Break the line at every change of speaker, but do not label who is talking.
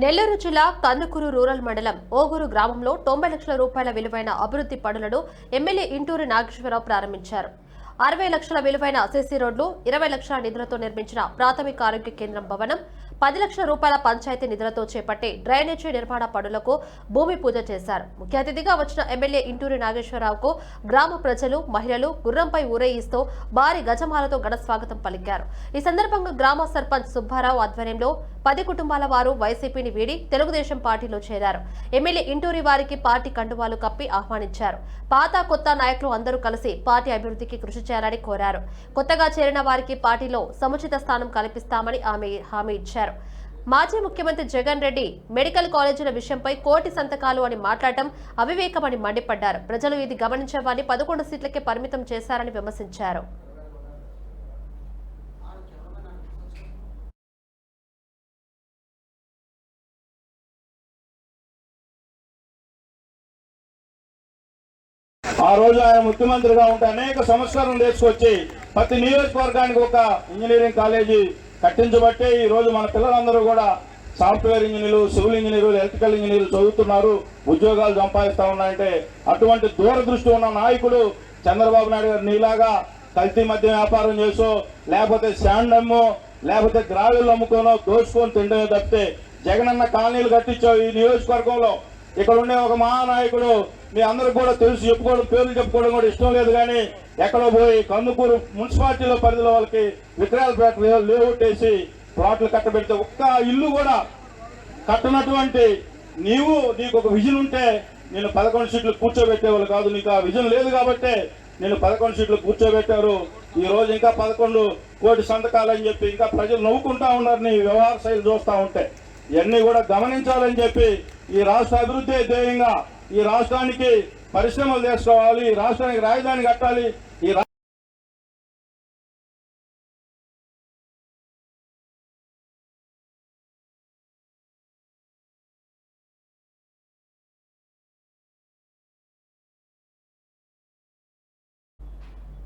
నెల్లూరు జిల్లా కందుకూరు రూరల్ మండలం ఓగూరు గ్రామంలో తొంభై లక్షల రూపాయల విలువైన అభివృద్ధి పనులను ఎమ్మెల్యే ఇంటూరి నాగేశ్వరరావు ప్రారంభించారు. అరవై లక్షల విలువైన సిసి రోడ్లు ఇరవై లక్షల నిధులతో నిర్మించిన ప్రాథమిక ఆరోగ్య కేంద్రం భవనం పది లక్షల రూపాయల పంచాయతీ నిధులతో చేపట్టే డ్రైనేజీ నిర్మాణ పనులకు భూమి పూజ చేశారు. ముఖ్య అతిథిగా వచ్చిన ఎమ్మెల్యే ఇంటూరి నాగేశ్వరరావుకు గ్రామ ప్రజలు మహిళలు గుర్రంపై ఊరేగిస్తూ భారీ గజమాలతో ఘన స్వాగతం పలికారు. ఈ సందర్భంగా గ్రామ సర్పంచ్ సుబ్బారావు ఆధ్వర్యంలో పది కుటుంబాల వారు వైసీపీని వీడి తెలుగుదేశం పార్టీలో చేరారు. ఎమ్మెల్యే ఇంటూరి వారికి పార్టీ కండువాలు కప్పి ఆహ్వానించారు. పాత కొత్త నాయకులు అందరూ కలిసి పార్టీ అభివృద్ధికి కృషి చేయాలని కోరారు. కొత్తగా చేరిన వారికి పార్టీలో సముచిత స్థానం కల్పిస్తామని ఆమె హామీ ఇచ్చారు. చేశారు. మాజీ ముఖ్యమంత్రి జగన్ రెడ్డి మెడికల్ కాలేజీల విషయంపై కోటి సంతకాలు అని మాట్లాడటం అవివేకమని మండిపడ్డారు. ప్రజలు ఇది గమనించే వారిని పదకొండు సీట్లకే పరిమితం చేశారని విమర్శించారు.
ఆ రోజు ఆయన ముఖ్యమంత్రిగా ఉంటే అనేక సంస్కరణలు తీసుకొచ్చి ప్రతి నియోజకవర్గానికి ఒక ఇంజనీరింగ్ కాలేజీ కట్టించబట్టే ఈరోజు మన పిల్లలందరూ కూడా సాఫ్ట్వేర్ ఇంజనీర్లు సివిల్ ఇంజనీర్లు ఎలక్ట్రికల్ ఇంజనీర్లు చదువుతున్నారు. ఉద్యోగాలు సంపాదిస్తూ ఉన్నాయంటే అటువంటి దూరదృష్టి ఉన్న నాయకుడు చంద్రబాబు నాయుడు గారు నీలాగా కల్తీ మధ్య వ్యాపారం చేసో లేకపోతే శాండ్ అమ్మో లేకపోతే గ్రావెల్ అమ్ముకోనో దోచుకొని తిండమే తప్పితే జగనన్న కాలనీలు కట్టించావు ఈ నియోజకవర్గంలో ఇక్కడ ఉండే ఒక మహానాయకుడు మీ అందరికి కూడా తెలుసు చెప్పుకోవడం పేర్లు చెప్పుకోవడం కూడా ఇష్టం లేదు కానీ ఎక్కడో పోయి కందుకూరు మున్సిపాలిటీలో పరిధిలో వాళ్ళకి విక్రయాల పేట లేఅవుట్ వేసి ప్లాట్లు కట్టబెడితే ఒక్క ఇల్లు కూడా కట్టనటువంటి నీవు నీకు ఒక విజన్ ఉంటే నేను పదకొండు సీట్లు కూర్చోబెట్టేవాళ్ళు కాదు. నీకు ఆ విజన్ లేదు కాబట్టే నేను పదకొండు సీట్లు కూర్చోబెట్టారు. ఈ రోజు ఇంకా పదకొండు కోటి సంతకాలని చెప్పి ఇంకా ప్రజలు నవ్వుకుంటా ఉన్నారు. నీ వ్యవహార శైలి చూస్తూ ఉంటే ఇవన్నీ కూడా గమనించాలని చెప్పి ఈ రాష్ట్ర అభివృద్ధి ధ్యేయంగా ఈ రాష్ట్రానికి పరిశ్రమలు తీసుకోవాలి ఈ రాష్ట్రానికి రాజధాని కట్టాలి ఈ